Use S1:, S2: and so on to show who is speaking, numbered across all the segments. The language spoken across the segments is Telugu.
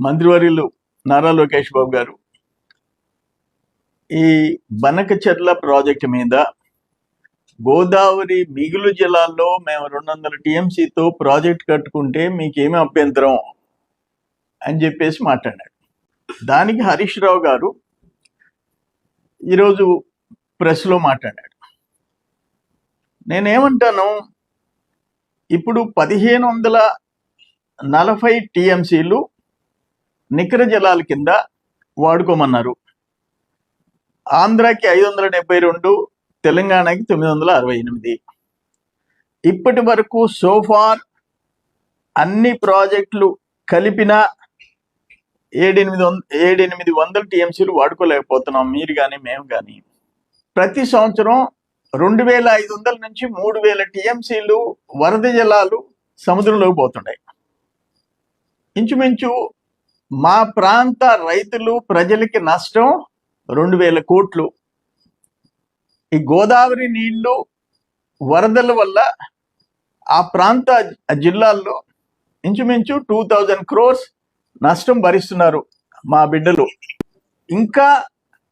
S1: మంత్రివర్యులు నారా లోకేష్ బాబు గారు. ఈ బనకచెర్ల ప్రాజెక్టు మీద గోదావరి మిగులు జిల్లాల్లో మేము రెండు వందల టీఎంసీతో ప్రాజెక్ట్ కట్టుకుంటే మీకేమి అభ్యంతరం? అని చెప్పేసి మాట్లాడాడు. దానికి హరీష్ రావు గారు ఈరోజు ప్రెస్లో మాట్లాడాడు. నేనేమంటాను ఇప్పుడు పదిహేను వందల నలభై టీఎంసీలు నికర జలాల కింద వాడుకోమన్నారు. ఆంధ్రాకి ఐదు వందల డెబ్బై రెండు తెలంగాణకి తొమ్మిది వందల అరవై ఎనిమిది. ఇప్పటి వరకు సోఫార్ అన్ని ప్రాజెక్టులు కలిపిన ఏడెనిమిది వంద ఏడెనిమిది వందల టీఎంసీలు వాడుకోలేకపోతున్నాం మీరు కానీ మేము కానీ ప్రతి సంవత్సరం రెండు వేల ఐదు వందల నుంచి మూడు వేల టీఎంసీలు వరద జలాలు సముద్రంలోకి పోతున్నాయి. ఇంచుమించు మా ప్రాంత రైతులు ప్రజలకి నష్టం రెండు వేల కోట్లు. ఈ గోదావరి నీళ్ళు వరదల వల్ల ఆ ప్రాంత జిల్లాల్లో ఇంచుమించు టూ థౌజండ్ క్రోర్స్ నష్టం భరిస్తున్నారు మా బిడ్డలు. ఇంకా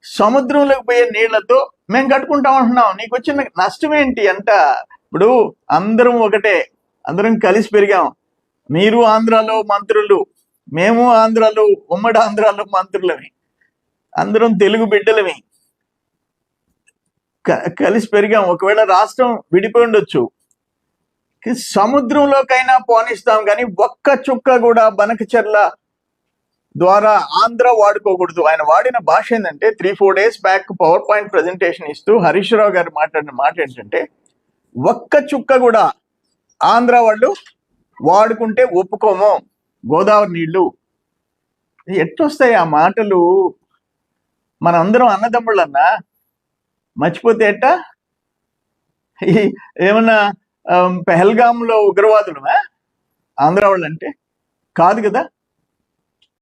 S1: సముద్రంలోకి పోయే నీళ్ళతో మేము కట్టుకుంటాం అంటున్నాం. నీకు వచ్చిన నష్టం ఏంటి అంట. ఇప్పుడు అందరం ఒకటే అందరం కలిసి పెరిగాం. మీరు ఆంధ్రాలో మంత్రులు మేము ఆంధ్రాలో ఉమ్మడి ఆంధ్రాలో మంత్రులమే. అందరం తెలుగు బిడ్డలమే. క- కలిసి పెరిగాం. ఒకవేళ రాష్ట్రం విడిపోయి ఉండొచ్చు. సముద్రంలోకైనా పోనిస్తాం కానీ ఒక్క చుక్క కూడా బనకచర్ల ద్వారా ఆంధ్ర వాడుకోకూడదు. ఆయన వాడిన భాష ఏంటంటే three four days back power point presentation ఇస్తూ హరీష్ రావు గారు మాట్లాడిన మాట ఏంటంటే ఒక్క చుక్క కూడా ఆంధ్ర వాళ్ళు వాడుకుంటే ఒప్పుకోము. గోదావరి నీళ్ళు. ఎట్టొస్తాయి ఆ మాటలు? మనందరం అన్నదమ్ముళ్ళన్నా మర్చిపోతే ఎట్ట? ఈ ఏమన్నా పెహల్గాంలో ఉగ్రవాదులమా? ఆంధ్ర వాళ్ళు అంటే కాదు కదా?